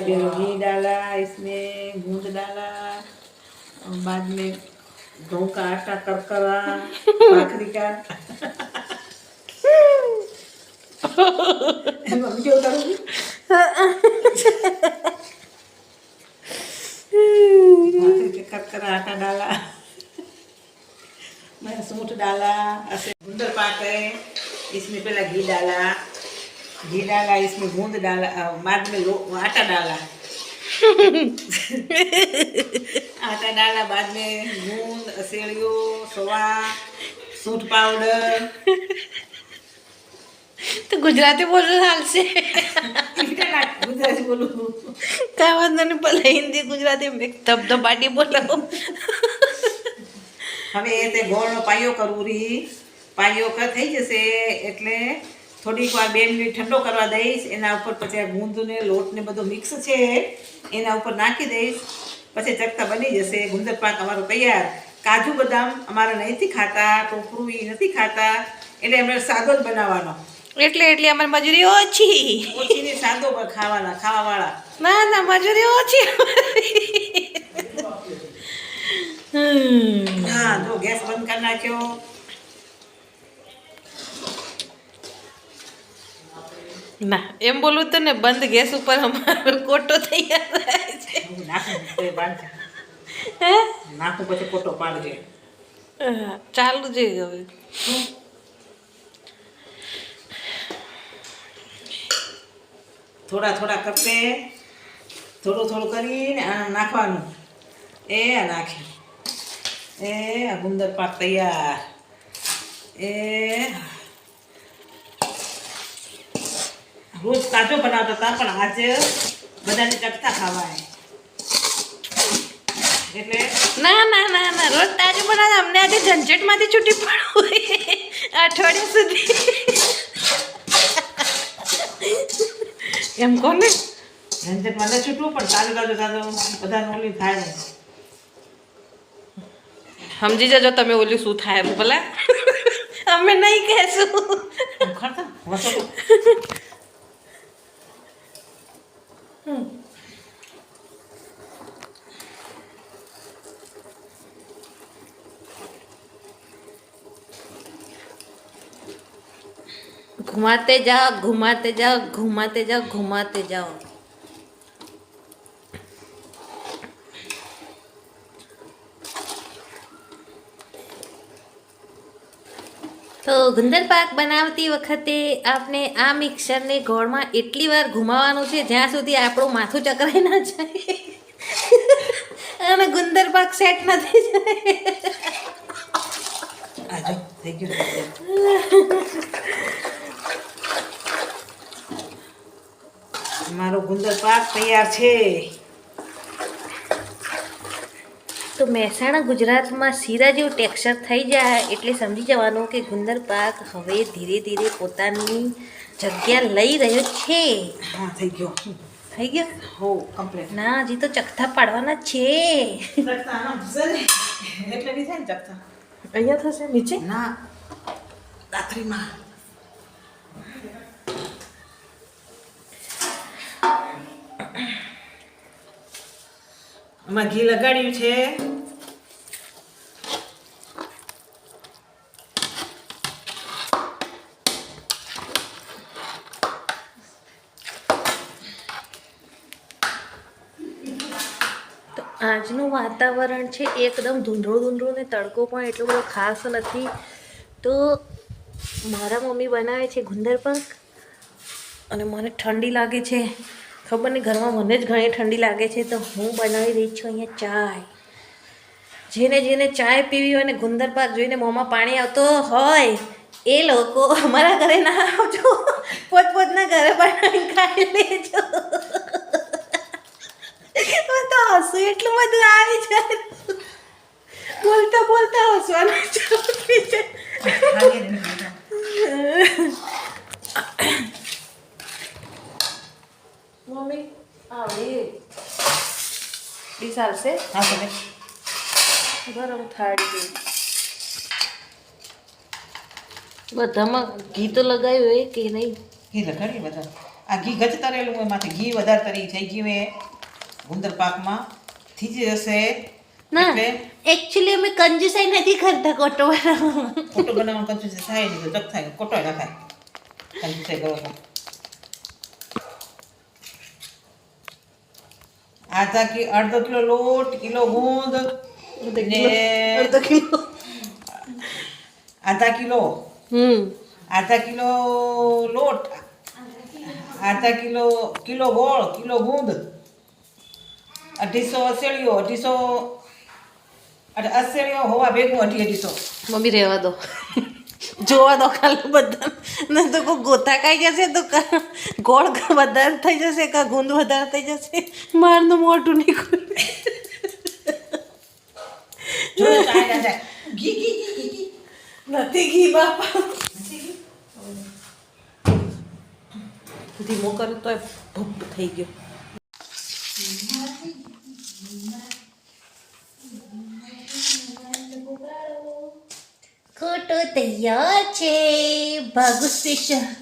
फिर घी डाला इसमें गूंद डाला और बाद में गेहूं का आटा करकरा भाखरी का मम्मी जो करूँगी भाखरी के करकरा आटा डाला मैं सूट डाला ऐसे गुंदर पाक है इसमें पहला घी डाला घी डाला इसमें गूंद डाला अ, बाद में लो आटा डाला आटा डाला बाद में गूंद असेड़ियो सवा सूट पाउडर તો ગુજરાતી બોલવું ચાલશે ગુજરાતી બોલું કાંઈ વાંધો નહીં ભલે હિન્દી ગુજરાતી મિક્સ ધબધબાટી બોલાવો હવે એ તે ગોળનો પાયો કરવું રહી પાયો ક થઈ જશે એટલે થોડીક વાર બે મિનિટ ઠંડો કરવા દઈશ એના ઉપર પછી આ ગુંદને લોટને બધો મિક્સ છે એના ઉપર નાખી દઈશ પછી ચકતા બની જશે. ગુંદર પાક અમારો તૈયાર. કાજુ બદામ અમારા નહીંથી ખાતા ટોપરું એ નથી ખાતા એટલે એમને સાદો જ બનાવવાનો. એટલે એટલે અમારી મજૂરી ઓછી. ઓછીને સાદો બ- ખાવાના ખાવાવાળા. ના ના મજૂરી ઓછી. હા જો ગેસ બંધ કરી નાખ્યો. ના એમ બોલું તો ને બંધ ગેસ ઉપર અમારો કોટો તૈયાર થાય છે. નાખું પછી કોટો પાડજે ચાલુ છે હવે. થોડા થોડા કરતે થોડું થોડું કરીને નાખવાનું. એ નાખ્યું એ ગુંદર પાક તૈયાર. એ રોજ તાજો બનાવતા હતા પણ આજે બધાને ચકતા ખાવાય. એટલે ના ના ના ના રોજ તાજું બનાવે અમને આજે ઝંઝટમાંથી છૂટી પડવું અઠવાડિયા સુધી. એમ કોને? ઝંઝટ મને છૂટવું પણ તાજો તાજો તાજો બધાને ઓલી થાય સમજી જજો તમે ઓલી શું થાય ભલા. અમે નહીં કહેશું. ઘુમાતે જાઓ ઘુમાતે જાઓ ઘુમાતે જાઓ ઘુમાતે જાઓ. તો ગુંદર પાક બનાવતી વખતે આપણે આ મિક્સરને ગોળમાં એટલી વાર ઘુમાવવાનું છે, જ્યાં સુધી આપણું માથું ચકરાઈ ના જાય. અને ગુંદર પાક સેટ નથી જાય મારો ગુંદર પાક તૈયાર છે. તો મહેસાણા ગુજરાતમાં શીરા જેવું ટેક્સચર થઈ જાય એટલે સમજી જવાનું કે ગુંદર પાક હવે ધીરે ધીરે પોતાની જગ્યા લઈ રહ્યો છે. હા થઈ ગયો. થઈ ગયો? હો કમ્પ્લીટ ના હજી તો ચકથા પાડવાના છે. એટલે નહીં થાય અહીંયા થશે નીચે? ના દાતરીમાં આમાં ઘી લગાડ્યું છે. આજનું વાતાવરણ છે એકદમ ધૂંધળું ધૂંધળું ને તડકો પણ એટલો બધો ખાસ નથી. તો મારા મમ્મી બનાવે છે ગુંદર પાક અને મને ઠંડી લાગે છે. ખબર નહીં, ઘરમાં મને જ ઘણી ઠંડી લાગે છે, તો હું બનાવી રહી છું અહીંયા ચાય. જેને જેને ચાય પીવી હોય ને ગુંદર પાક જોઈને મોંમાં પાણી આવતો હોય, એ લોકો અમારા ઘરે ના આવજો. પોતપોતના ઘરે પણ ખાઈ લેજો. તો હસવું એટલું બધું આવી જાય. બોલતા બોલતા હસવાનું ચાલુ મમ્મી આવડી આવશે ગરમ થાળી બધામાં ઘી તો લગાવ્યું હોય કે નહીં? ઘી લગાડીએ બધા. આ ઘી ગચ તરેલું માથે ઘી વધારે તરી થઈ ગયું એ ગુંદર પાકમાં થીજી જશે ના એટલે એકચ્યુઅલી અમે કંજુસાઈ નથી કરતા કોટો બનાવવામાં કોટો બનાવવાનું કંજુસાઈ થાય નહીં જગ થાય કોટો ના થાય. કંજૂસી કરો આધા કે અડધો કિલો લોટ કિલો ગુંદ ને અડધો કિલો. આધા કિલો. હમ. આધા કિલો લોટ. આધા કિલો કિલો ગોળ કિલો ગુંદ અઢીસો અસેળીઓ અઢીસો અઢ અસેળીઓ હોવા ભેગું અઢી અઢીસો. મમ્મી રહેવા દો. જોવા દો ખાલી બધા. ના તો કોઈ ગોથા ખાઈ જશે તો કા- ગોળ વધારે થઈ જશે કા ગુંદ વધારે થઈ જશે? મારનું મોટું નીકળ્યું જો ચાય ના જાય ઘી ઘી ઘી ઘી ઘી. નથી ઘી, બાપા. ધીમો કર્યો તો ભૂપ થઈ ગયો. ખોટો તૈયાર છે. ભાગુ સ્પેશિયલ